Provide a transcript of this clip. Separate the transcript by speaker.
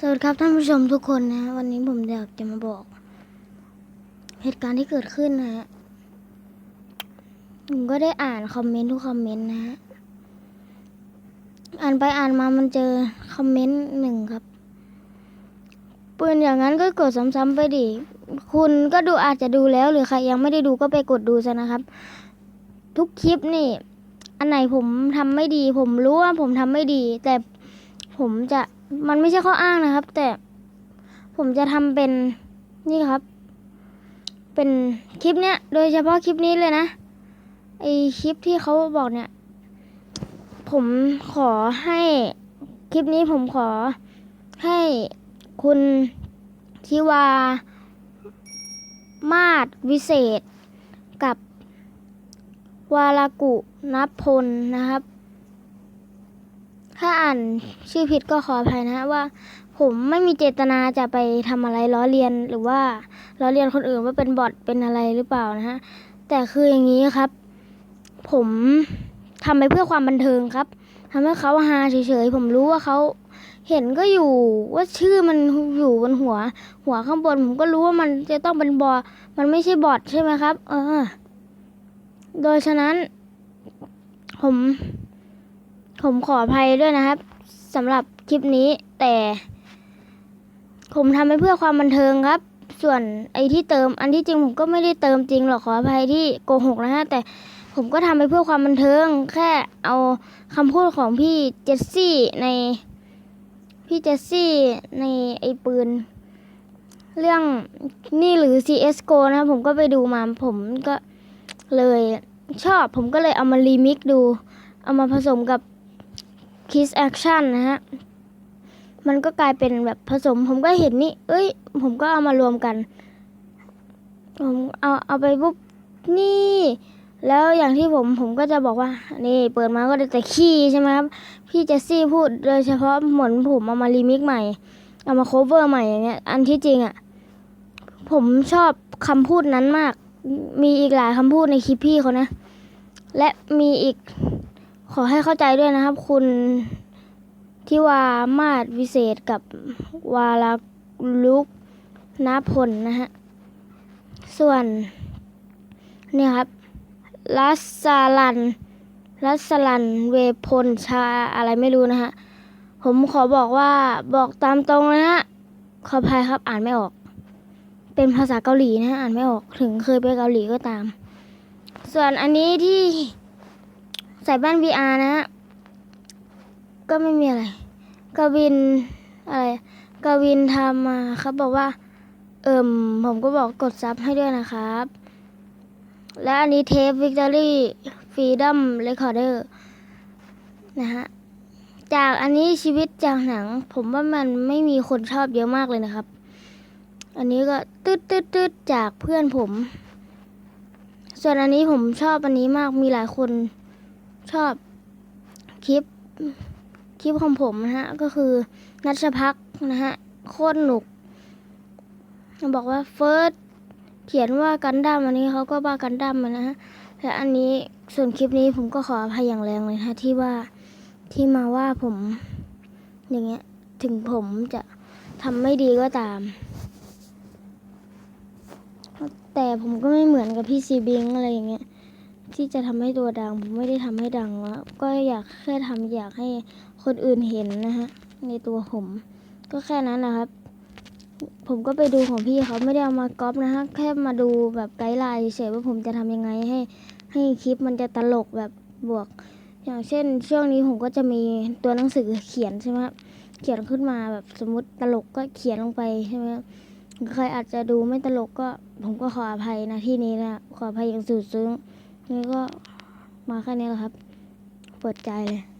Speaker 1: สวัสดีครับท่านผู้ชมทุกคนนะฮะวันนี้ผมอยากจะมาบอก เหตุการณ์ที่เกิดขึ้นนะฮะผมก็ได้อ่านคอมเมนต์ทุกคอมเมนต์นะฮะอ่านไปอ่านมามันเจอคอมเมนต์หนึ่งครับปืนอย่างนั้นก็กดซ้ำๆไปดิคุณก็ดูอาจจะดูแล้วหรือใครยังไม่ได้ดูก็ไปกดดูซะนะครับ ทุกคลิปนี่ อันไหนผมทำไม่ดี ผมรู้ว่าผมทำไม่ดี แต่ ผมจะมันไม่ใช่ข้ออ้างนะครับ แต่ผมจะทำเป็นนี่ครับ เป็นคลิปเนี้ย โดยเฉพาะคลิปนี้เลยนะไอคลิปที่เขาบอกเนี่ย ผมขอให้คลิปนี้ผมขอให้คุณทิวา มาศวิเศษกับวาลากุนพลนะครับ ถ้าอ่านชื่อผิดก็ขออภัยนะฮะว่า ผมไม่มีเจตนาจะไปทำอะไรล้อเลียนหรือว่าล้อเลียนคนอื่นว่าเป็นบอทเป็นอะไรหรือเปล่านะฮะแต่คืออย่างนี้ครับ ผมทำไปเพื่อความบันเทิงครับทำให้เขาฮาเฉยๆผมรู้ว่าเขาเห็นก็อยู่ว่าชื่อมันอยู่บนหัว หัวข้างบนผมก็รู้ว่ามันจะต้องเป็นบอมันไม่ใช่บอทใช่ไหมครับ เออ โดยฉะนั้น ผม ผมขออภัยด้วยนะครับสำหรับคลิปนี้แต่ ผมทำไปเพื่อความบันเทิงครับ ส่วนไอ้ที่เติม อันที่จริงผมก็ไม่ได้เติมจริงหรอกขออภัยที่โกหกนะฮะแต่ผมก็ทำไปเพื่อความบันเทิง แค่เอาคำพูดของพี่เจสซี่ในพี่เจสซี่ในไอ้ปืน เรื่องนี่หรือ CSGO นะครับผมก็ไปดูมาผมก็เลยชอบผมก็เลยเอามารีมิกดู เอามาผสมกับ Kiss Action นะฮะ มันก็กลายเป็นแบบผสม ผมก็เห็นนี่ เอ้ย ผมก็เอามารวมกัน ผมเอาเอาไปปุ๊บ นี่ แล้วอย่างที่ผมผมก็จะบอกว่า นี่เปิดมาก็ได้แต่ขี้ใช่ไหมครับ พี่เจสซี่พูดโดยเฉพาะเหมือนผมเอามารีมิกใหม่ เอามาโคเวอร์ใหม่อย่างเงี้ย อันที่จริงอะ่ะ ผมชอบคำพูดนั้นมาก มีอีกหลายคำพูดในคลิปพี่เขานะ และมีอีก ขอให้เข้าใจด้วยนะครับ คุณที่วามาศวิเศษกับวาลาลุกนาพลนะฮะ ส่วนเนี่ยครับลัสลันลัสลันเวพลชาอะไรไม่รู้นะฮะ ผมขอบอกว่าบอกตามตรงนะฮะขออภัยครับอ่านไม่ออก เป็นภาษาเกาหลีนะฮะอ่านไม่ออกถึงเคยไปเกาหลีก็ตาม ส่วนอันนี้ที่ ใส่แว่น VR นะฮะ ก็ไม่มีอะไรกวินอะไรกวินทำมาครับบอกว่า เอิมผมก็บอกกดซับให้ด้วยนะครับ และอันนี้เทป Victory Freedom Recorder นะฮะ จากอันนี้ชีวิตจากหนัง ผมว่ามันไม่มีคนชอบเยอะมากเลยนะครับ อันนี้ก็ตืดตืดตืดจากเพื่อนผม ส่วนอันนี้ผมชอบอันนี้มากมีหลายคน ชอบคลิปคลิปของผมนะฮะ ก็คือนัชพักนะฮะ โคตรหนุกบอกว่าเฟิร์สเขียนว่ากันดั้มอันนี้เขาก็ว่ากันดั้มนะฮะและอันนี้ส่วนคลิปนี้ผมก็ขออภัยอย่างแรงเลยนะที่ว่าที่มาว่าผมอย่างเงี้ยถึงผมจะทำไม่ดีก็ตาม แต่ผมก็ไม่เหมือนกับพี่ซีบิงอะไรอย่างเงี้ย ที่จะทำให้ตัวดัง ผมไม่ได้ทำให้ดังแล้วก็อยากแค่ทำอยากให้คนอื่นเห็นนะฮะ ในตัวผม ก็แค่นั้นนะครับ ผมก็ไปดูของพี่เขาไม่ได้เอามาก๊อปนะฮะ แค่มาดูแบบไกด์ไลน์เฉยว่าผมจะทำยังไงให้ ให้คลิปมันจะตลกแบบบวก อย่างเช่น ช่วงนี้ผมก็จะมีตัวหนังสือเขียนใช่ไหมครับเขียนขึ้นมาแบบสมมติตลกก็เขียนลงไปใช่ไหมครับใครอาจจะดูไม่ตลกก็ผมก็ขออภัยนะที่นี้นะขออภัยอย่างสุดซึ้ง นี่ก็มาแค่นี้แหละครับ เปิดใจเลย